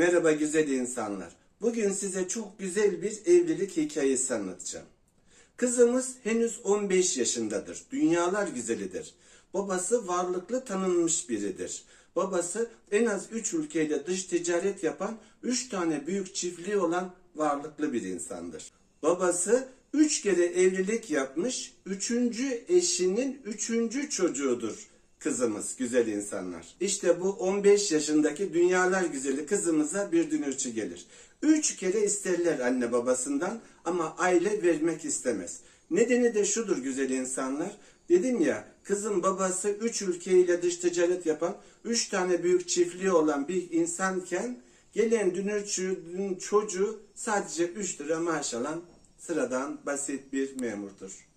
Merhaba güzel insanlar. Bugün size çok güzel bir evlilik hikayesi anlatacağım. Kızımız henüz 15 yaşındadır. Dünyalar güzelidir. Babası varlıklı tanınmış biridir. Babası en az 3 ülkeyle dış ticaret yapan 3 tane büyük çiftliği olan varlıklı bir insandır. Babası 3 kere evlilik yapmış, 3. eşinin 3. çocuğudur kızımız güzel insanlar. İşte bu 15 yaşındaki dünyalar güzeli kızımıza bir dünürçü gelir. Üç kere isterler anne babasından ama aile vermek istemez. Nedeni de şudur güzel insanlar. Dedim ya kızın babası üç ülkeyle dış ticaret yapan, üç tane büyük çiftliği olan bir insanken gelen dünürçünün çocuğu sadece 3 lira maaş alan sıradan basit bir memurdur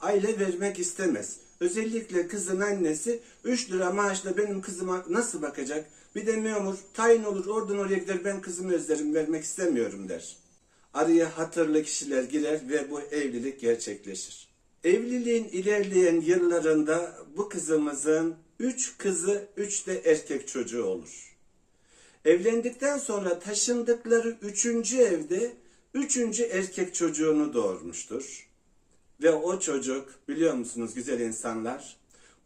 aile vermek istemez. Özellikle kızın annesi 3 lira maaşla benim kızıma nasıl bakacak? Bir de memur tayin olur oradan oraya gider ben kızımı özlerim vermek istemiyorum der. Araya hatırlı kişiler girer ve bu evlilik gerçekleşir. Evliliğin ilerleyen yıllarında bu kızımızın 3 kızı 3 de erkek çocuğu olur. Evlendikten sonra taşındıkları üçüncü evde üçüncü erkek çocuğunu doğurmuştur. Ve o çocuk biliyor musunuz güzel insanlar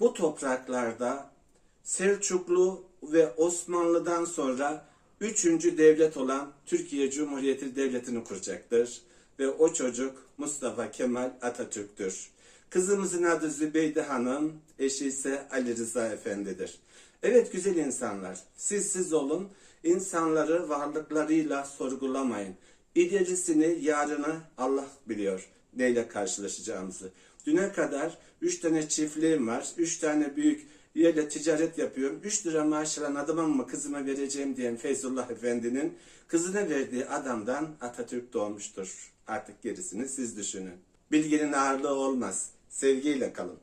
bu topraklarda Selçuklu ve Osmanlı'dan sonra üçüncü devlet olan Türkiye Cumhuriyeti Devleti'ni kuracaktır. Ve o çocuk Mustafa Kemal Atatürk'tür. Kızımızın adı Zübeyde Hanım, eşi ise Ali Rıza Efendi'dir. Evet güzel insanlar, siz siz olun, insanları varlıklarıyla sorgulamayın. İlerisini, yarını Allah biliyor neyle karşılaşacağımızı. Düne kadar 3 tane çiftliğim var, 3 tane büyük yerle ticaret yapıyorum. 3 lira maaş alan adama mı kızıma vereceğim diyen Feyzullah Efendi'nin kızına verdiği adamdan Atatürk doğmuştur. Artık gerisini siz düşünün. Bilginin ağırlığı olmaz. Sevgiyle kalın.